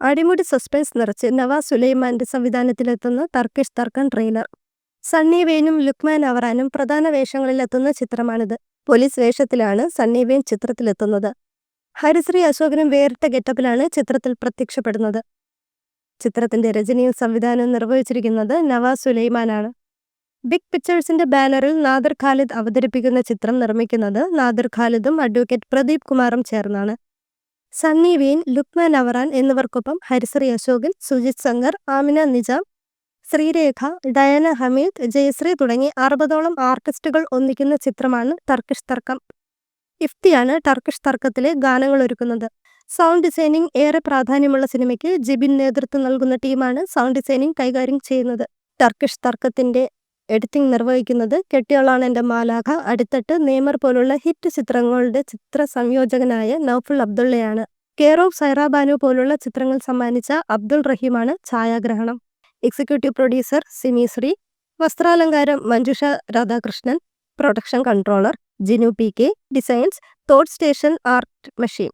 അടിമുടി സസ്പെൻസ് നിറച്ച് നവാസ് സുലൈമാന്റെ സംവിധാനത്തിലെത്തുന്ന തർക്കിഷ് തർക്കൻ ട്രെയിലർ. സണ്ണി വെയിനും ലുക്മാൻ അവറാനും പ്രധാന വേഷങ്ങളിലെത്തുന്ന ചിത്രമാണിത്. പോലീസ് വേഷത്തിലാണ് സണ്ണി വെയിൻ ചിത്രത്തിലെത്തുന്നത്. ഹരിശ്രീ അശോകനും വേറിട്ട ഗെറ്റപ്പിലാണ് ചിത്രത്തിൽ പ്രത്യക്ഷപ്പെടുന്നത്. ചിത്രത്തിന്റെ രചനയും സംവിധാനവും നിർവഹിച്ചിരിക്കുന്നത് നവാസ് സുലൈമാനാണ്. ബിഗ് പിക്ചേഴ്സിന്റെ ബാനറിൽ നാദിർ ഖാലിദ് അവതരിപ്പിക്കുന്ന ചിത്രം നിർമ്മിക്കുന്നത് നാദിർ ഖാലിദും അഡ്വക്കേറ്റ് പ്രദീപ് കുമാറും ചേർന്നാണ്. സണ്ണി വീൻ ലുക്മാൻ അവറാൻ എന്നിവർക്കൊപ്പം ഹരിശ്രീ അശോകൻ സുജിത് സംഗർ ആമിന നിജാം ശ്രീരേഖ ഡയന ഹമീദ് ജയശ്രീ തുടങ്ങി അറുപതോളം ആർട്ടിസ്റ്റുകൾ ഒന്നിക്കുന്ന ചിത്രമാണ് ടർക്കിഷ് തർക്കം. ഇഫ്തിയാണ് ടർക്കിഷ് തർക്കത്തിലെ ഗാനങ്ങൾ ഒരുക്കുന്നത്. സൗണ്ട് ഡിസൈനിങ് ഏറെ പ്രാധാന്യമുള്ള സിനിമയ്ക്ക് ജിബിൻ നേതൃത്വം നൽകുന്ന ടീമാണ് സൗണ്ട് ഡിസൈനിങ് കൈകാര്യം ചെയ്യുന്നത്. ടർക്കിഷ് തർക്കത്തിന്റെ എഡിറ്റിംഗ് നിർവഹിക്കുന്നത് കെട്ടിയോളാണ് എന്റെ മാലാഖ. അടുത്തിട്ട് നേമർ പോലുള്ള ഹിറ്റ് ചിത്രങ്ങളുടെ ചിത്ര സംയോജകനായ നൌഫുൾ അബ്ദുള്ളയാണ്. കെയർ ഓഫ് സൈറാബാനു പോലുള്ള ചിത്രങ്ങൾ സമ്മാനിച്ച അബ്ദുൾ റഹീമാണ് ഛായാഗ്രഹണം. Executive producer Simi Sree വസ്ത്രാലങ്കാരം Manjusha Radhakrishnan production controller Jinu P K designs Thought Station Art Machine.